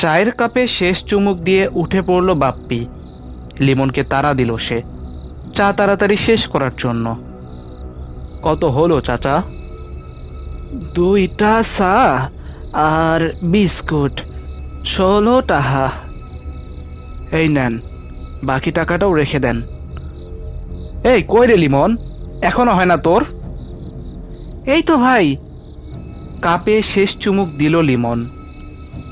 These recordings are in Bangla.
চায়ের কাপে শেষ চুমুক দিয়ে উঠে পড়ল বাপ্পি। লিমনকে তাড়া দিল সে। চা তাড়াতাড়ি শেষ করার জন্য। কত হলো চাচা? দুইটা চা আর বিস্কুট ষোলো টাকা এই নেন বাকি টাকাটাও রেখে দেন। এই কই রে লিমন? এখনও হয় না তোর? এই তো ভাই। কাপে শেষ চুমুক দিল লিমন।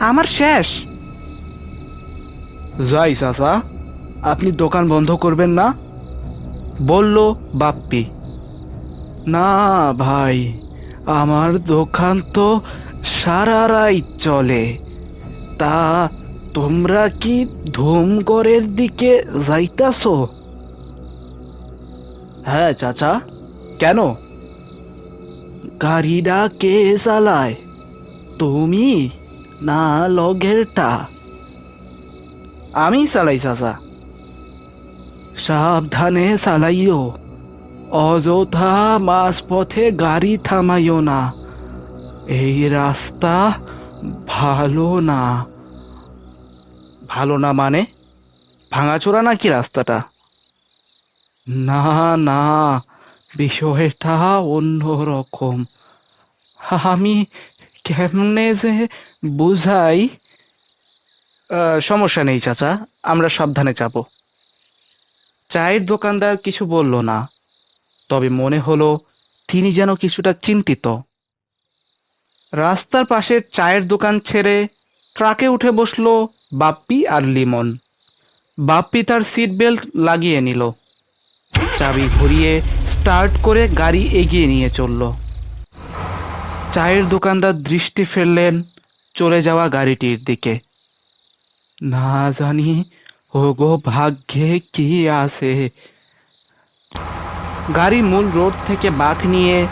আমার শেষ। যাই, চাচা। আপনি দোকান বন্ধ করবেন না? বলল, বাপ্পি। না, ভাই, আমার দোকান তো সারা রাত চলে। তা তোমরা কি ধুমগড়ের দিকে যাইতাছো? হ্যাঁ চাচা। কেন? গাড়িটা কে চালায়। তুমি? না, লগেরটা। আমি চালাই চাচা। সাবধানে চালাইও অযথা মাঝপথে গাড়ি থামাইও না। এই রাস্তা ভালো না। ভালো না মানে? ভাঙাচোরা নাকি রাস্তাটা? না না, বিষয়টা অন্যরকম। আমি কেমনে যে বুঝাই? সমস্যা নেই, চাচা। আমরা সাবধানে যাব। চায়ের দোকানদার কিছু বলল না। তবে মনে হলো তিনি যেন কিছুটা চিন্তিত। রাস্তার পাশে চায়ের দোকান ছেড়ে ট্রাকে উঠে বসল বাপ্পি আর লিমন। বাপ্পি তার সিট বেল্ট লাগিয়ে নিল। চাবি ঘুরিয়ে স্টার্ট করে গাড়ি এগিয়ে নিয়ে চলল। চায়ের দোকানদার দৃষ্টি ফেললেন চলে যাওয়া গাড়িটির দিকে। না জানি, ওগো ভাগ্যে কি আছে। গাড়ি মূল রোড থেকে বাঁক নিয়ে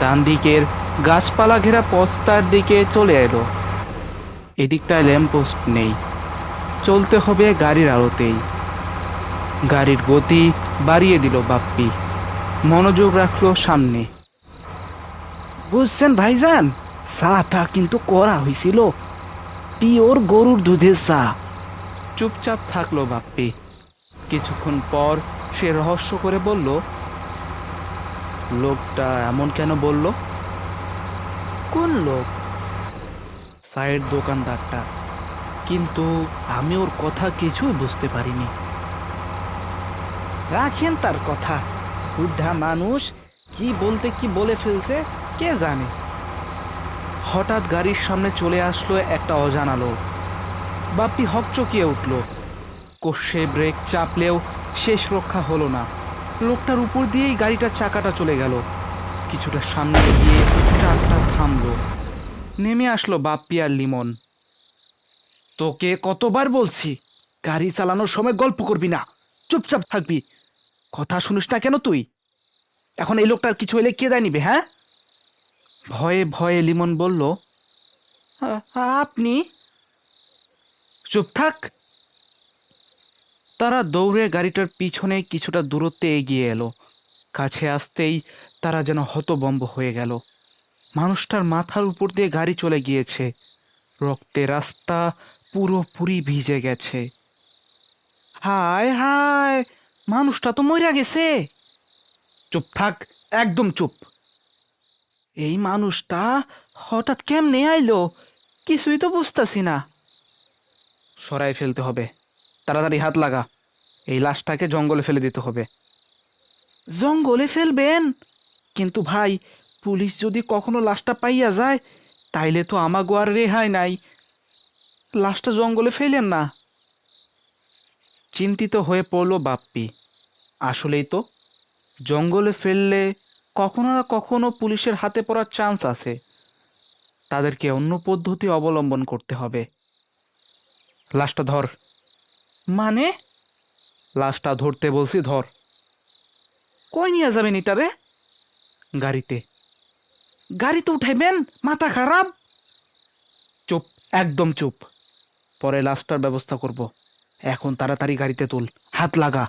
ডান দিকের গাছপালা ঘেরা পথটার দিকে চলে এলো। এদিকটায় ল্যাম্পপোস্ট নেই। চলতে হবে গাড়ির আলোতেই। গাড়ির গতি বাড়িয়ে দিল বাপ্পি। মনোযোগ রাখল সামনে। বুঝছেন ভাইজান? চাটা কিন্তু করা হয়েছিল পিওর গরুর দুধের চা। চুপচাপ থাকল বাপ্পি। কিছুক্ষণ পর সে রহস্য করে বলল, লোকটা এমন কেন বলল? কোন লোক? চায়ের দোকানদারটা। কিন্তু আমি ওর কথা কিছুই বুঝতে পারিনি। রাখেন তার কথা। বুদ্ধা মানুষ কি বলতে কি বলে ফেলছে কে জানে? হঠাৎ গাড়ির সামনে চলে আসলো একটা অজানা লোক। বাপ্পি হকচকিয়ে উঠল। কষে ব্রেক চাপলেও শেষ রক্ষা হলো না। লোকটার উপর দিয়েই গাড়িটার চাকাটা চলে গেল। কিছুটা সামনে গিয়ে ট্রাকটা থামলো। নেমে আসলো বাপ্পি আর লিমন। তোকে কতবার বলছি, গাড়ি চালানোর সময় গল্প করবি না। চুপচাপ থাকবি। কথা শুনিস না কেন তুই? এখন এই লোকটার কিছু হলে কে দেয় নিবে হ্যাঁ? ভয়ে ভয়ে লিমন বলল আপনি? চুপ থাক। তারা দৌড়ে গাড়িটার পিছনে কিছুটা দূরত্বে এগিয়ে এলো। কাছে আসতেই তারা যেন হতবম্ব হয়ে গেল। মানুষটার মাথার উপর দিয়ে গাড়ি চলে গিয়েছে। রক্তে রাস্তা পুরোপুরি ভিজে গেছে। হায় হায়, মানুষটা তো মইরা গেছে! চুপ থাক, একদম চুপ। এই মানুষটা হঠাৎ কেমনে আইলো? কিছুই তো বুঝতাছি না। সরাই ফেলতে হবে। তাড়াতাড়ি হাত লাগা। এই লাশটাকে জঙ্গলে ফেলে দিতে হবে। জঙ্গলে ফেলবেন? কিন্তু ভাই, পুলিশ যদি কখনো লাশটা পাইয়া যায়, তাইলে তো আমাগো আর রেহাই নাই। লাশটা জঙ্গলে ফেলেন না। চিন্তিত হয়ে পড়ল বাপ্পি। আসলেই তো, জঙ্গলে ফেললে কখনো না কখনো পুলিশের হাতে পড়ার চান্স আছে। তাদেরকে অন্য পদ্ধতি অবলম্বন করতে হবে। লাশটা ধর। মানে? লাশটা ধরতে বলছি ধর। কই নিয়ে যাবেন এটারে গাড়িতে। গাড়িতে উঠাইবেন? মাথা খারাপ? চুপ একদম চুপ। পরে লাশটার ব্যবস্থা করব। এখন তাড়াতাড়ি গাড়িতে তুল। হাত লাগা।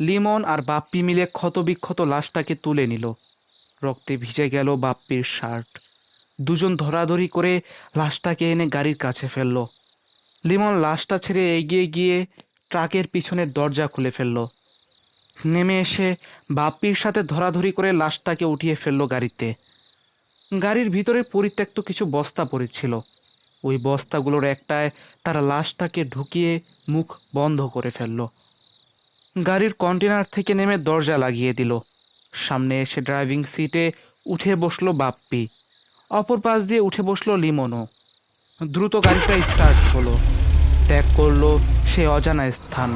লিমন আর বাপ্পি মিলে ক্ষতবিক্ষত লাশটাকে তুলে নিল। রক্তে ভিজে গেল বাপ্পির শার্ট। দুজন ধরাধরি করে লাশটাকে এনে গাড়ির কাছে ফেলল। লিমন লাশটা ছেড়ে এগিয়ে গিয়ে ট্রাকের পিছনের দরজা খুলে ফেলল। নেমে এসে বাপ্পির সাথে ধরাধরি করে লাশটাকে উঠিয়ে ফেলল গাড়িতে। গাড়ির ভিতরে পরিত্যক্ত কিছু বস্তা পড়েছিল। ওই বস্তাগুলোর একটায় তারা লাশটাকে ঢুকিয়ে মুখ বন্ধ করে ফেলল। গাড়ির কন্টেনার থেকে নেমে দরজা লাগিয়ে দিল। সামনে এসে ড্রাইভিং সিটে উঠে বসল বাপ্পি। অপর পাশ দিয়ে উঠে বসল লিমনও। দ্রুত গাড়িটা স্টার্ট হলো। ত্যাগ করল সে অজানা স্থান।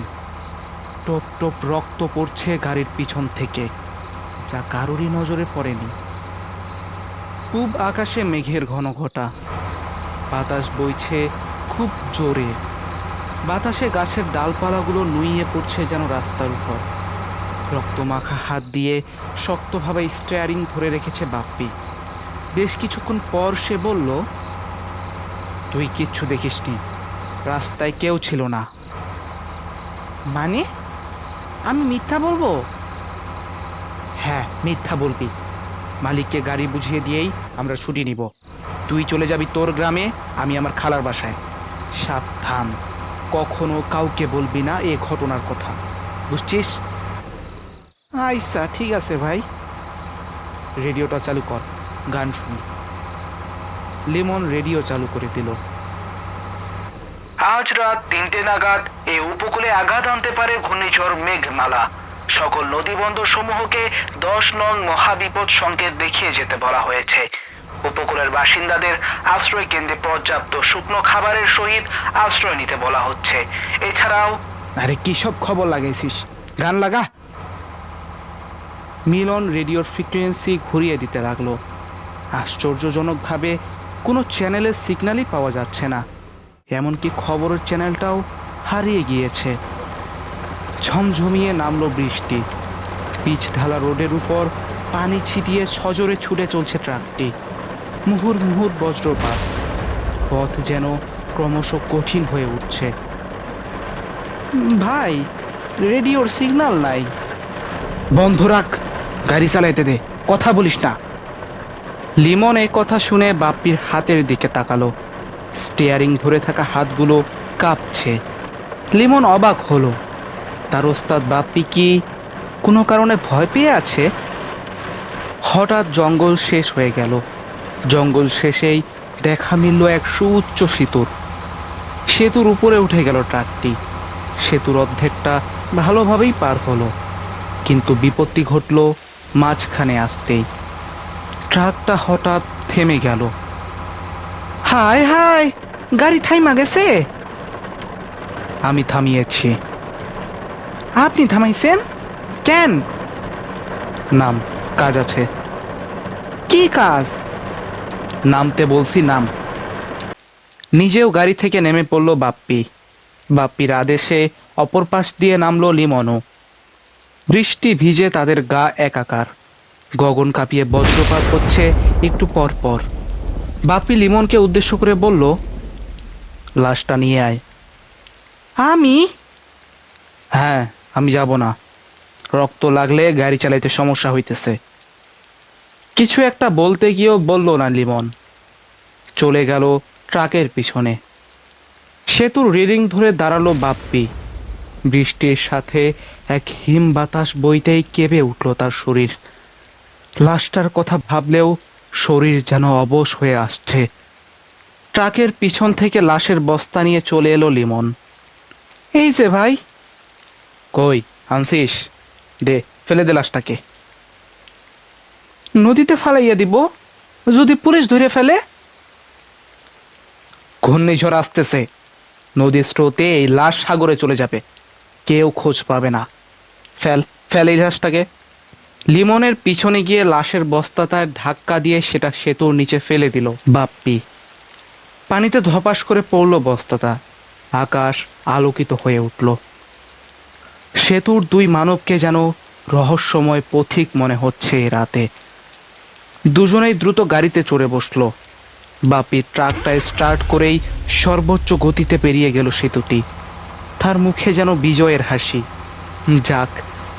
টপ টপ রক্ত পড়ছে গাড়ির পিছন থেকে, যা কারোরই নজরে পড়েনি। পূব আকাশে মেঘের ঘন ঘটা বাতাস বইছে খুব জোরে। বাতাসে গাছের ডালপালাগুলো নুইয়ে পড়ছে যেন রাস্তার উপর। রক্তমাখা হাত দিয়ে শক্তভাবে স্টিয়ারিং ধরে রেখেছে বাপ্পি। বেশ কিছুক্ষণ পর সে বলল তুই কিচ্ছু দেখিসনি। রাস্তায় কেউ ছিল না। মানে? আমি মিথ্যা বলব? হ্যাঁ মিথ্যা বলবি। মালিককে গাড়ি বুঝিয়ে দিয়েই আমরা ছুটি নিব। তুই চলে যাবি তোর গ্রামে আমি আমার খালার বাসায়। সাবধান। কখনো কাউকে বলবি না, এ ঘটনার কথা। বুঝছিস? আচ্ছা ঠিক আছে ভাই। রেডিওটা চালু কর, গান শুনি। লিমন রেডিও চালু করে দিল। আজ রাত তিনটে নাগাদ এ উপকূলে আঘাত আনতে পারে ঘূর্ণিঝড় মেঘমালা। সকল নদীবন্দর সমূহকে দশ নং মহাবিপদ সংকেত দেখিয়ে যেতে বলা হয়েছে। উপকূলের বাসিন্দাদের আশ্রয় কেন্দ্রে পর্যাপ্ত শুকনো খাবারের সহিত আশ্রয় নিতে বলা হচ্ছে। এছাড়াও আরে, কি সব খবর লাগাইছিস? গান লাগা? মিলন রেডিওর ফ্রিকোয়েন্সি ঘুরিয়ে দিতে লাগল। আশ্চর্যজনকভাবে কোনো চ্যানেলের সিগন্যালই পাওয়া যাচ্ছে না। এমনকি খবরের চ্যানেলটাও হারিয়ে গিয়েছে। ঝমঝমিয়ে নামলো বৃষ্টি। পিচ ঢালা রোডের উপর পানি ছিটিয়ে সজোরে ছুটে চলছে ট্রাকটি। মুহুর মুহুর বজ্রপাত। পথ যেন ক্রমশ কঠিন হয়ে উঠছে। ভাই রেডিওর সিগন্যাল নাই। বন্ধ রাখ গাড়ি চালাইতে দে কথা বলিস না। লিমন এই কথা শুনে বাপ্পির হাতের দিকে তাকালো। স্টিয়ারিং ধরে থাকা হাতগুলো কাঁপছে। লিমন অবাক হলো। তার ওস্তাদ বাপ্পি কি কোনো কারণে ভয় পেয়ে আছে? হঠাৎ জঙ্গল শেষ হয়ে গেল। জঙ্গল শেষেই দেখা মিলল এক সুউচ্চ সেতুর। সেতুর উপরে উঠে গেল ট্রাকটি। সেতুর অর্ধেকটা ভালোভাবেই পার হলো, কিন্তু বিপত্তি ঘটল মাঝখানে আসতেই। ট্রাকটা হঠাৎ থেমে গেল। হায় হায়, গাড়ি থাইমা গেছে? আমি থামিয়েছি। আপনি থামাইছেন? কেন? নাম, কাজ আছে। কি কাজ? নামতে বলছি, নাম। নিজেও গাড়ি থেকে নেমে পড়ল বাপ্পি। বাপ্পির আদেশে অপর পাশ দিয়ে নামলো লিমনও। বৃষ্টি ভিজে তাদের গা একাকার। গগন কাঁপিয়ে বজ্রপাত হচ্ছে একটু পর পর। বাপ্পি লিমনকে উদ্দেশ্য করে বলল, লাশটা নিয়ে আয়। আমি? হ্যাঁ আমি যাব না। রক্ত লাগলে গাড়ি চালাইতে সমস্যা হইতেছে। কিছু একটা বলতে গিয়েও বলল না লিমন। চলে গেল ট্রাকের পিছনে। সেতুর রেলিং ধরে দাঁড়াল বাপ্পি। বৃষ্টির সাথে এক হিম বাতাস বইতেই কেঁপে উঠল তার শরীর। লাশটার কথা ভাবলেও শরীর যেন অবশ হয়ে আসছে। ট্রাকের পিছন থেকে লাশের বস্তা নিয়ে চলে এলো লিমন। এই যে ভাই! কই আনসিস দে, ফেলে দে লাশটাকে। নদীতে ফালাইয়া দিব, যদি পুলিশ ধরে ফেলে ঘূর্ণিঝড় আসতেছে। নদীর স্রোতে এই লাশ সাগরে চলে যাবে। কেউ খোঁজ পাবে না। ফেল ফেল এই লাশটাকে। লিমনের পিছনে গিয়ে লাশের বস্তাটায় ধাক্কা দিয়ে সেটা সেতুর নিচে ফেলে দিল। বাপ্পি। পানিতে ধপাস করে পড়ল বস্তাটা। আকাশ আলোকিত হয়ে উঠল। সেতুর দুই মানবকে যেন রহস্যময় পথিক মনে হচ্ছে রাতে। দুজনেই দ্রুত গাড়িতে চড়ে বসল। বাপি ট্রাকটা স্টার্ট করেই সর্বোচ্চ গতিতে পেরিয়ে গেল সেতুটি। তার মুখে যেন বিজয়ের হাসি। যাক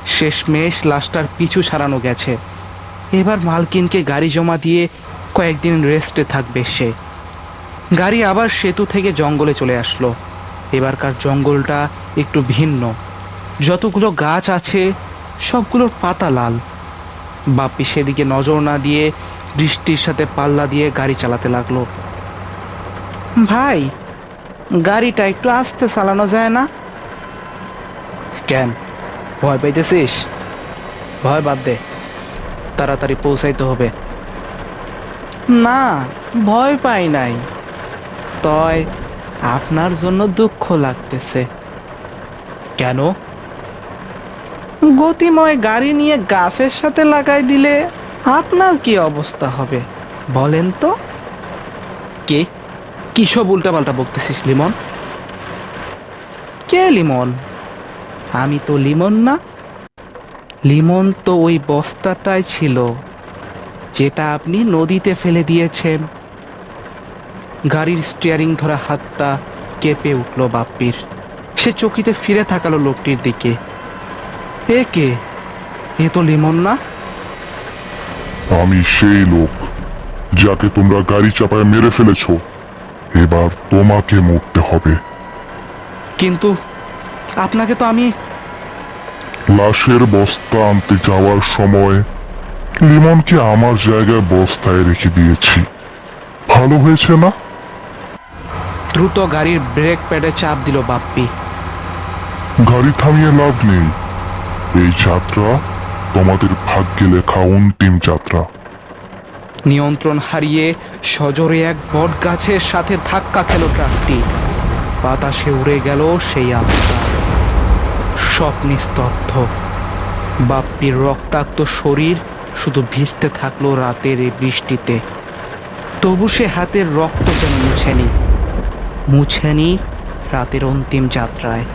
শেষমেশ লাশটার পিছু সারানো গেছে। এবার মালকিনকে গাড়ি জমা দিয়ে কয়েকদিন রেস্টে থাকবে সে। গাড়ি আবার সেতু থেকে জঙ্গলে চলে আসলো। এবারকার জঙ্গলটা একটু ভিন্ন। যতগুলো গাছ আছে, সবগুলোর পাতা লাল। বাপ্পি সেদিকে নজর না দিয়ে বৃষ্টির সাথে পাল্লা দিয়ে গাড়ি চালাতে লাগল। ভাই, গাড়িটা একটু আস্তে চালানো যায় না? কেন? ভয় পাইতেছিস? ভয় বাদ দে। তাড়াতাড়ি পৌঁছাইতে হবে। না, ভয় পাই নাই। তয়, আপনার জন্য দুঃখ লাগতেছে। কেন? গতিময় গাড়ি নিয়ে গাছের সাথে লাগাই দিলে আপনার কি অবস্থা হবে? বলেন তো। কে? কি সব উল্টাপাল্টা বকতেছিস, লিমন? কে লিমন? আমি তো লিমন না। লিমন তো ওই বস্তাটাই ছিল, যেটা আপনি নদীতে ফেলে দিয়েছেন। গাড়ির স্টিয়ারিং ধরা হাতটা কেঁপে উঠল বাপ্পির। সে চকিতে ফিরে থাকালো লোকটির দিকে। এ কে? এ তো লিমন না? আমি সেই লোক যাকে তোমরা গাড়ি চাপায় মেরে ফেলেছ। এবার তোমাকে মরতে হবে। কিন্তু আপনাকে তো আমি লাশের বস্তা আনতে যাওয়ার সময় লিমনকে আমার জায়গায় বস্তায় রেখে দিয়েছি। ভালো হয়েছে না? দ্রুত গাড়ির ব্রেক প্যাডে চাপ দিল বাপ্পি। গাড়ি থামিয়ে লাভ নেই। এই যাত্রা তোমাদের ভাগ্যে লেখা অন্তিম যাত্রা। নিয়ন্ত্রণ হারিয়ে সজোরে এক বট গাছের সাথে ধাক্কা খেল ট্রাকটি। বাতাসে উড়ে গেল সেই আত্মা। সব নিস্তব্ধ বাপ্পির রক্তাক্ত শরীর শুধু ভিজতে থাকল রাতের এই বৃষ্টিতে। তবু সে হাতের রক্ত যেন মুছেনি। মুছেনি রাতের অন্তিম যাত্রায়।